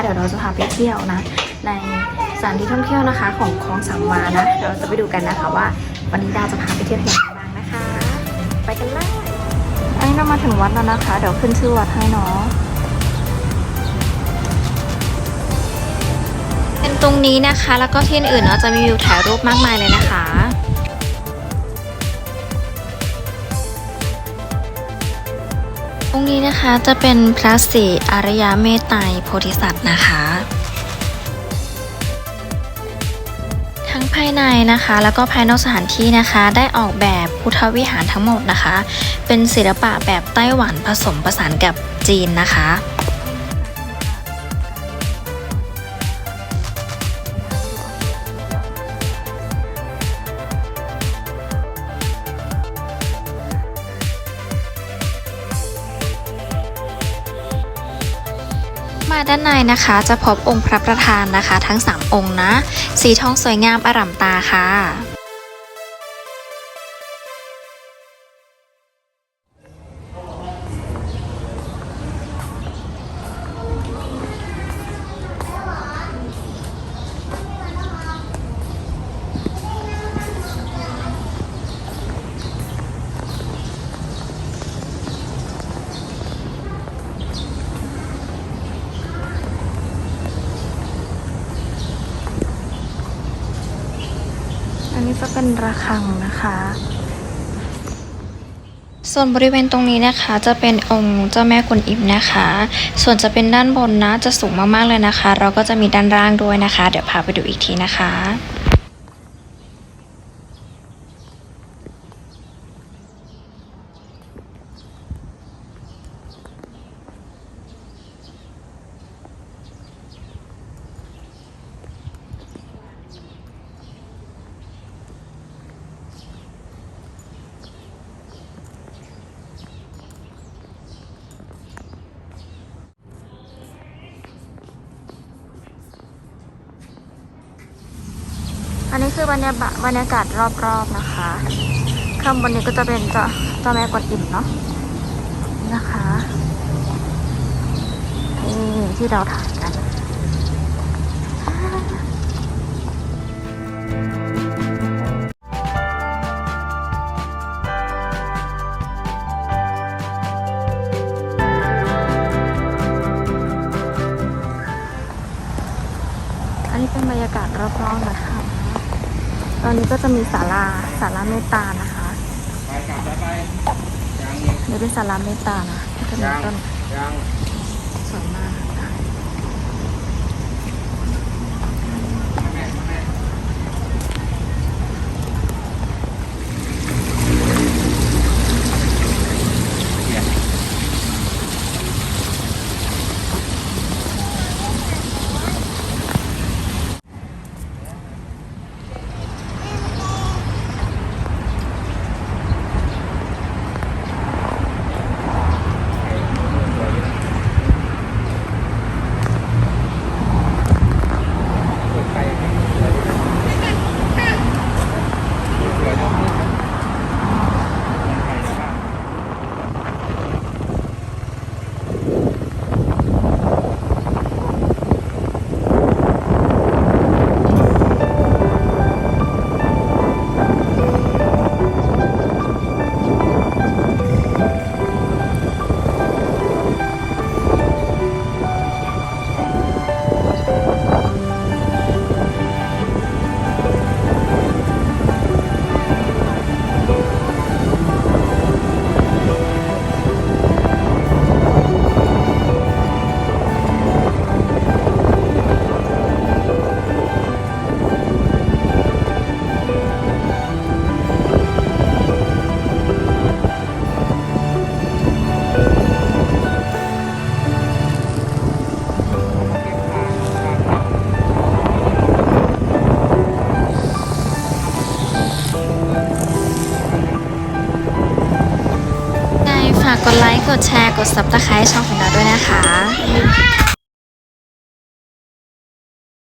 เดี๋ยวเราจะพาไปเที่ยวนะ ในสถานที่ท่องเที่ยวนะคะของคลองสามวานะเดี๋ยวเราจะไปดูกันนะคะว่า วันนี้ดาวจะพาไปเที่ยวที่ไหนบ้างนะคะ ไปกันเลยอันนี้เรามาถึงวัดแล้วนะคะ เดี๋ยวขึ้นชื่อวัดให้เนาะเป็นตรงนี้นะคะ แล้วก็ที่อื่นๆเนาะจะมีวิวถ่ายรูปมากมายเลยนะคะ ตรงนี้นะคะจะเป็นพระศรีอารยาเมตไตรโพธิสัตว์นะคะ ทั้งภายในนะคะ แล้วก็ภายนอกสถานที่นะคะ ได้ออกแบบพุทธวิหารทั้งหมดนะคะ เป็นศิลปะแบบไต้หวันผสมผสานกับจีนนะคะ มาด้านในนะคะจะพบองค์พระประธานนะคะ ทั้ง 3 องค์นะ สีทองสวยงามอร่ำตาค่ะ อันนี้จะเป็นระฆังนะคะ ส่วนบริเวณตรงนี้นะคะจะเป็นองค์เจ้าแม่กวนอิมนะคะ ส่วนจะเป็นด้านบนนะจะสูงมากๆเลยนะคะ เราก็จะมีด้านล่างด้วยนะคะ เดี๋ยวพาไปดูอีกทีนะคะ อันนี้คือบรรยากาศบรรยากาศรอบๆนะคะ ข้างบนนี้ก็จะเป็นเจ้าเจ้าแม่กวนอิมเนาะนะคะนี่ที่เราถ่ายกันอันนี้เป็นบรรยากาศรอบๆนะคะ ตอนนี้ก็จะมีศาลาศาลาเมตตานะคะไปกลับแล้วไปยังอีกนี่เป็นศาลาเมตตานะก็จะมียังต้นยัง สวยมาก ฝากกดไลค์ กดแชร์ กดซับสไครต์ช่องของเราด้วยนะคะ